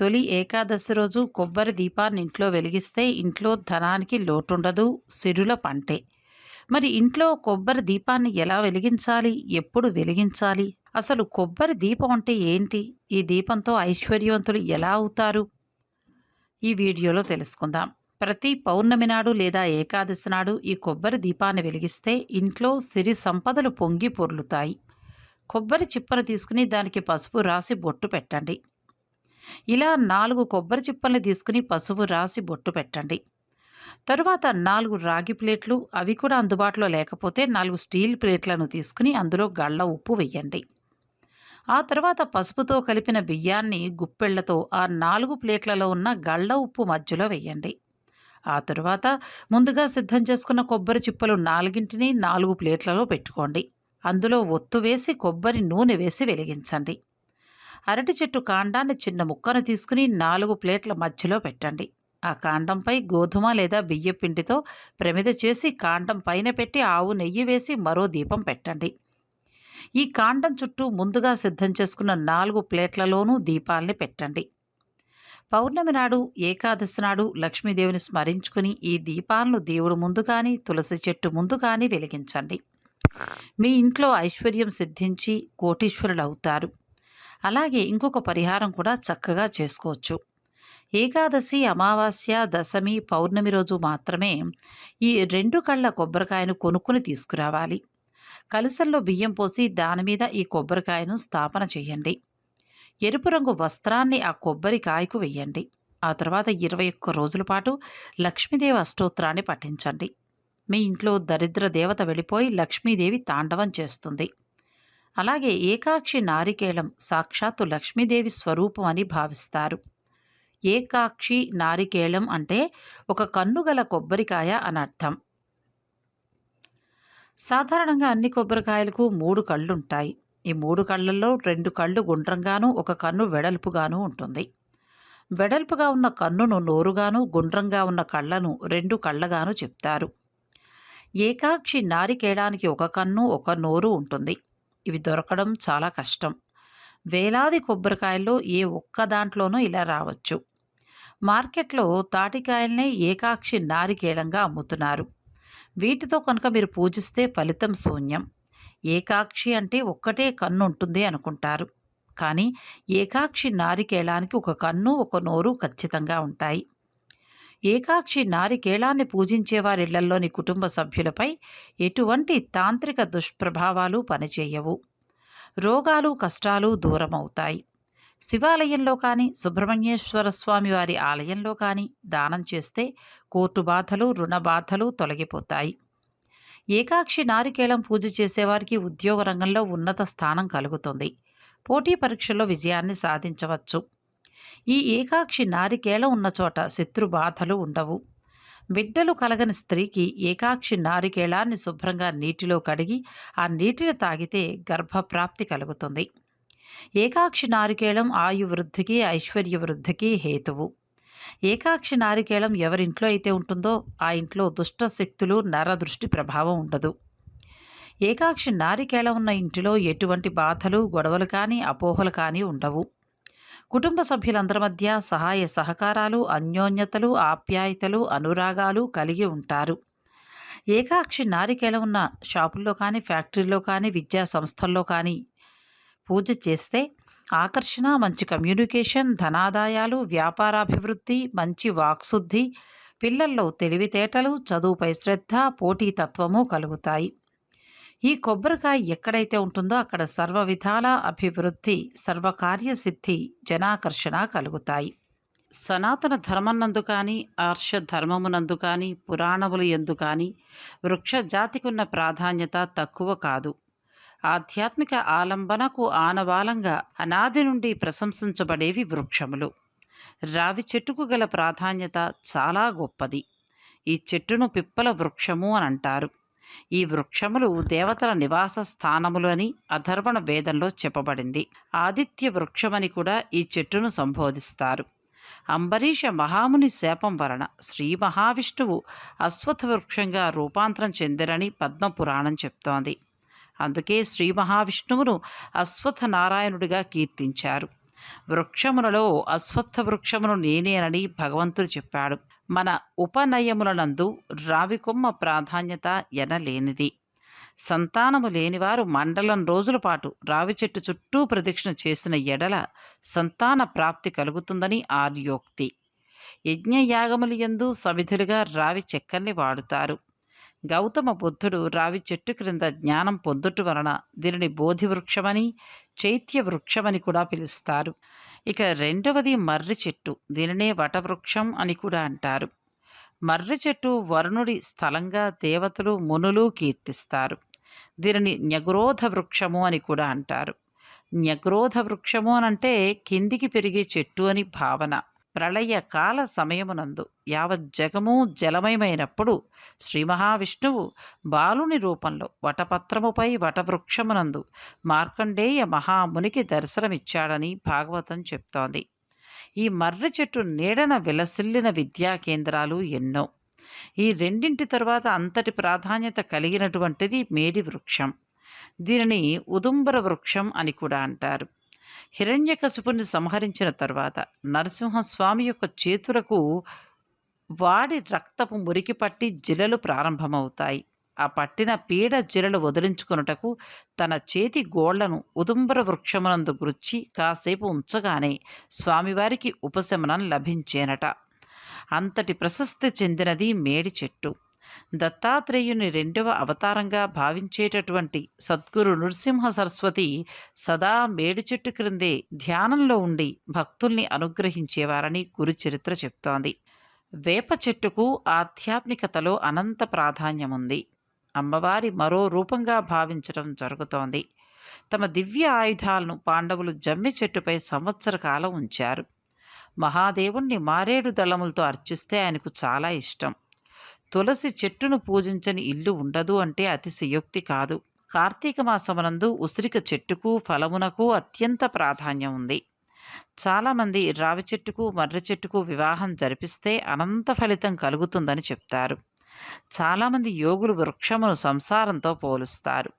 తొలి ఏకాదశి రోజు కొబ్బరి దీపాన్ని ఇంట్లో వెలిగిస్తే ఇంట్లో ధనానికి లోటుండదు సిరుల పంటే. మరి ఇంట్లో కొబ్బరి దీపాన్ని ఎలా వెలిగించాలి? ఎప్పుడు వెలిగించాలి? అసలు కొబ్బరి దీపం అంటే ఏంటి? ఈ దీపంతో ఐశ్వర్యవంతులు ఎలా అవుతారు? ఈ వీడియోలో తెలుసుకుందాం. ప్రతి పౌర్ణమి నాడు లేదా ఏకాదశి నాడు ఈ కొబ్బరి దీపాన్ని వెలిగిస్తే ఇంట్లో సిరి సంపదలు పొంగి పొర్లుతాయి. కొబ్బరి చిప్పను తీసుకుని దానికి పసుపు రాసి బొట్టు పెట్టండి. ఇలా నాలుగు కొబ్బరి చిప్పల్ని తీసుకుని పసుపు రాసి బొట్టు పెట్టండి. తరువాత నాలుగు రాగి ప్లేట్లు అవి కూడా అందుబాటులో లేకపోతే నాలుగు స్టీల్ ప్లేట్లను తీసుకుని అందులో గళ్ళ ఉప్పు వెయ్యండి. ఆ తర్వాత పసుపుతో కలిపిన బియ్యాన్ని గుప్పెళ్ళతో ఆ నాలుగు ప్లేట్లలో ఉన్న గళ్ళ ఉప్పు మధ్యలో వెయ్యండి. ఆ తరువాత ముందుగా సిద్ధం చేసుకున్న కొబ్బరి చిప్పలు నాలుగింటిని నాలుగు ప్లేట్లలో పెట్టుకోండి. అందులో ఒత్తు వేసి కొబ్బరి నూనె వేసి వెలిగించండి. అరటి చెట్టు కాండాన్ని చిన్న ముక్కను తీసుకుని నాలుగు ప్లేట్ల మధ్యలో పెట్టండి. ఆ కాండంపై గోధుమ లేదా బియ్య పిండితో ప్రమిద చేసి కాండం పైన పెట్టి ఆవు నెయ్యి వేసి మరో దీపం పెట్టండి. ఈ కాండం చుట్టూ ముందుగా సిద్ధం చేసుకున్న నాలుగు ప్లేట్లలోనూ దీపాల్ని పెట్టండి. పౌర్ణమి నాడు ఏకాదశి నాడు లక్ష్మీదేవిని స్మరించుకుని ఈ దీపాలను దేవుడు ముందు కానీ తులసి చెట్టు ముందు కానీ వెలిగించండి. మీ ఇంట్లో ఐశ్వర్యం సిద్ధించి కోటీశ్వరులు అవుతారు. అలాగే ఇంకొక పరిహారం కూడా చక్కగా చేసుకోవచ్చు. ఏకాదశి అమావాస్య దశమి పౌర్ణమి రోజు మాత్రమే ఈ రెండు కళ్ళ కొబ్బరికాయను కొనుక్కుని తీసుకురావాలి. కలుసల్లో బియ్యం పోసి దాని మీద ఈ కొబ్బరికాయను స్థాపన చేయండి. ఎరుపు రంగు వస్త్రాన్ని ఆ కొబ్బరికాయకు వెయ్యండి ఆ తర్వాత ఇరవై ఒక్క రోజుల పాటు లక్ష్మీదేవి అష్టోత్తరాన్ని పఠించండి. మీ ఇంట్లో దరిద్ర దేవత వెళ్ళిపోయి లక్ష్మీదేవి తాండవం చేస్తుంది. అలాగే ఏకాక్షి నారికేళం సాక్షాత్తు లక్ష్మీదేవి స్వరూపం అని భావిస్తారు. ఏకాక్షి నారికేళం అంటే ఒక కన్నుగల కొబ్బరికాయ అని అర్థం. సాధారణంగా అన్ని కొబ్బరికాయలకు మూడు కళ్ళుంటాయి. ఈ మూడు కళ్ళల్లో రెండు కళ్ళు గుండ్రంగాను ఒక కన్ను వెడల్పుగాను ఉంటుంది. వెడల్పుగా ఉన్న కన్నును నోరుగాను గుండ్రంగా ఉన్న కళ్ళను రెండు కళ్ళగాను చెప్తారు. ఏకాక్షి నారికేయడానికి ఒక కన్ను ఒక నోరు ఉంటుంది. ఇవి దొరకడం చాలా కష్టం. వేలాది కొబ్బరికాయల్లో ఏ ఒక్క దాంట్లోనూ ఇలా రావచ్చు. మార్కెట్లో తాటికాయలనే ఏకాక్షి నారికేళంగా అమ్ముతున్నారు. వీటితో కనుక మీరు పూజిస్తే ఫలితం శూన్యం. ఏకాక్షి అంటే ఒక్కటే కన్ను ఉంటుంది అనుకుంటారు. కానీ ఏకాక్షి నారికేళానికి ఒక కన్ను ఒక నోరు ఖచ్చితంగా ఉంటాయి. ఏకాక్షి నారికేళాన్ని పూజించేవారిళ్ళల్లోని కుటుంబ సభ్యులపై ఎటువంటి తాంత్రిక దుష్ప్రభావాలు పనిచేయవు. రోగాలు కష్టాలు దూరమవుతాయి. శివాలయంలో కానీ సుబ్రహ్మణ్యేశ్వర స్వామి వారి ఆలయంలో కానీ దానం చేస్తే కోర్టు బాధలు రుణ బాధలు తొలగిపోతాయి. ఏకాక్షి నారికేళం పూజ చేసేవారికి ఉద్యోగ రంగంలో ఉన్నత స్థానం కలుగుతుంది. పోటీ పరీక్షల్లో విజయాన్ని సాధించవచ్చు. ఈ ఏకాక్షి నారికేళం ఉన్న చోట శత్రు బాధలు ఉండవు. బిడ్డలు కలగని స్త్రీకి ఏకాక్షి నారికేళాన్ని శుభ్రంగా నీటిలో కడిగి ఆ నీటిని తాగితే గర్భప్రాప్తి కలుగుతుంది. ఏకాక్షి నారికేళం ఆయు వృద్ధికి ఐశ్వర్య వృద్ధికి హేతువు. ఏకాక్షి నారికేళం ఎవరింట్లో అయితే ఉంటుందో ఆ ఇంట్లో దుష్ట శక్తులు నరదృష్టి ప్రభావం ఉండదు. ఏకాక్షి నారికేళం ఉన్న ఇంటిలో ఎటువంటి బాధలు గొడవలు కానీ అపోహలు కానీ ఉండవు. కుటుంబ సభ్యులందరి మధ్య సహాయ సహకారాలు అన్యోన్యతలు ఆప్యాయతలు అనురాగాలు కలిగి ఉంటారు. ఏకాక్షి నారికేళం ఉన్న షాపుల్లో కానీ ఫ్యాక్టరీలో కానీ విద్యా సంస్థల్లో కానీ పూజ చేస్తే ఆకర్షణ మంచి కమ్యూనికేషన్ ధనాదాయాలు వ్యాపారాభివృద్ధి మంచి వాక్శుద్ధి పిల్లల్లో తెలివితేటలు చదువుపై శ్రద్ధ పోటీతత్వము కలుగుతాయి. ఈ కొబ్బరికాయ ఎక్కడైతే ఉంటుందో అక్కడ సర్వ విధాల అభివృద్ధి సర్వకార్యసిద్ధి జనాకర్షణ కలుగుతాయి. సనాతన ధర్మనందు కానీ ఆర్ష ధర్మమునందు కానీ పురాణములు ఎందు కానీ వృక్ష జాతికున్న ప్రాధాన్యత తక్కువ కాదు. ఆధ్యాత్మిక ఆలంబనకు ఆనవాలంగా అనాది నుండి ప్రశంసించబడేవి వృక్షములు. రావి చెట్టుకు గల ప్రాధాన్యత చాలా గొప్పది. ఈ చెట్టును పిప్పల వృక్షము అని అంటారు. ఈ వృక్షములు దేవతల నివాస స్థానములు అని అధర్వణ వేదంలో చెప్పబడింది. ఆదిత్య వృక్షమని కూడా ఈ చెట్టును సంబోధిస్తారు. అంబరీష మహాముని శాపం వలన శ్రీ మహావిష్ణువు అశ్వత్థ వృక్షంగా రూపాంతరం చెందిరని పద్మపురాణం చెప్తోంది. అందుకే శ్రీ మహావిష్ణువును అశ్వత్థ నారాయణుడిగా కీర్తించారు. వృక్షములలో అశ్వత్థ వృక్షమును నేనేనని భగవంతుడు చెప్పాడు. మన ఉపనయములనందు రావికొమ్మ ప్రాధాన్యత ఎనలేనిది. సంతానము లేనివారు మండలం రోజుల పాటు రావి చెట్టు చుట్టూ ప్రదక్షిణ చేసిన ఎడల సంతాన ప్రాప్తి కలుగుతుందని ఆర్యోక్తి. యజ్ఞయాగములు యందు సమిధులుగా రావి చెక్కల్ని వాడుతారు. గౌతమ బుద్ధుడు రావి చెట్టు క్రింద జ్ఞానం పొందుట వలన దీనిని బోధి వృక్షమని చైత్య వృక్షమని కూడా పిలుస్తారు. ఇక రెండవది మర్రి చెట్టు. దీనినే వటవృక్షం అని కూడా అంటారు. మర్రి చెట్టు వరుణుడి స్థలంగా దేవతలు మునులు కీర్తిస్తారు. దీనిని న్యగ్రోధ వృక్షము అని కూడా అంటారు. న్యగ్రోధ వృక్షము అనంటే కిందికి పెరిగే చెట్టు అని భావన. ప్రళయ కాల సమయమునందు యావత్ జగము జలమయమైనప్పుడు శ్రీ మహావిష్ణువు బాలుని రూపంలో వటపత్రముపై వటవృక్షమునందు మార్కండేయ మహామునికి దర్శనమిచ్చాడని భాగవతం చెప్తోంది. ఈ మర్రి చెట్టు నీడన విలసిల్లిన విద్యా కేంద్రాలు ఎన్నో. ఈ రెండింటి తరువాత అంతటి ప్రాధాన్యత కలిగినటువంటిది మేడి వృక్షం దీనిని ఉదుంబర వృక్షం అని కూడా అంటారు. హిరణ్యకశుపుని సంహరించిన తర్వాత నరసింహస్వామి యొక్క చేతులకు వాడి రక్తపు మురికి పట్టి జిలలు ప్రారంభమవుతాయి. ఆ పట్టిన పీడ జిలలు వదిలించుకొనుటకు తన చేతి గోళ్ళను ఉదుంబర వృక్షమునందు గుచ్చి కాసేపు ఉంచగానే స్వామివారికి ఉపశమనం లభించేనట. అంతటి ప్రశస్తి చెందినది మేడి చెట్టు దత్తాత్రేయుని రెండవ అవతారంగా భావించేటటువంటి సద్గురు నృసింహ సరస్వతి సదా మేడి చెట్టు క్రిందే ధ్యానంలో ఉండి భక్తుల్ని అనుగ్రహించేవారని గురు చరిత్ర చెప్తోంది. వేప చెట్టుకు ఆధ్యాత్మికతలో అనంత ప్రాధాన్యముంది. అమ్మవారి మరో రూపంగా భావించడం జరుగుతోంది. తమ దివ్య ఆయుధాలను పాండవులు జమ్మి చెట్టుపై సంవత్సర కాలం ఉంచారు. మహాదేవుణ్ణి మారేడు దళములతో అర్చిస్తే ఆయనకు చాలా ఇష్టం. తులసి చెట్టును పూజించని ఇల్లు ఉండదు అంటే అతిశయోక్తి కాదు. కార్తీక మాసమునందు ఉసిరిక చెట్టుకు ఫలమునకు అత్యంత ప్రాధాన్యం ఉంది. చాలామంది రావి చెట్టుకు మర్రి చెట్టుకు వివాహం జరిపిస్తే అనంత ఫలితం కలుగుతుందని చెప్తారు. చాలామంది యోగులు వృక్షమును సంసారంతో పోలుస్తారు.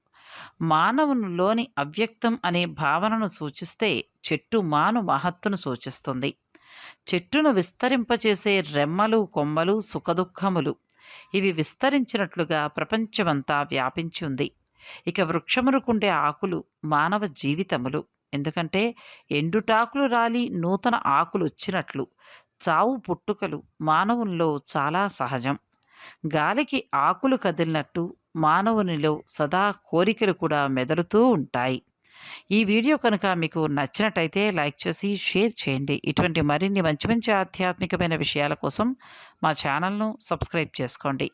మానవునిలోని అవ్యక్తం అనే భావనను సూచిస్తే చెట్టు మాను మహత్తును సూచిస్తుంది. చెట్టును విస్తరింపచేసే రెమ్మలు కొమ్మలు సుఖదుఖములు ఇవి విస్తరించినట్లుగా ప్రపంచమంతా వ్యాపించి ఉంది. ఇక వృక్షమునుకుండే ఆకులు మానవ జీవితములు. ఎందుకంటే ఎండుటాకులు రాలి నూతన ఆకులు వచ్చినట్లు చావు పుట్టుకలు మానవుల్లో చాలా సహజం. గాలికి ఆకులు కదిలినట్టు మానవునిలో సదా కోరికలు కూడా మెదలుతూ ఉంటాయి. ఈ వీడియో కనుక మీకు నచ్చినట్టయితే లైక్ చేసి షేర్ చేయండి. ఇటువంటి మరిన్ని మంచి మంచి ఆధ్యాత్మికమైన విషయాల కోసం మా ఛానల్ను సబ్స్క్రైబ్ చేసుకోండి.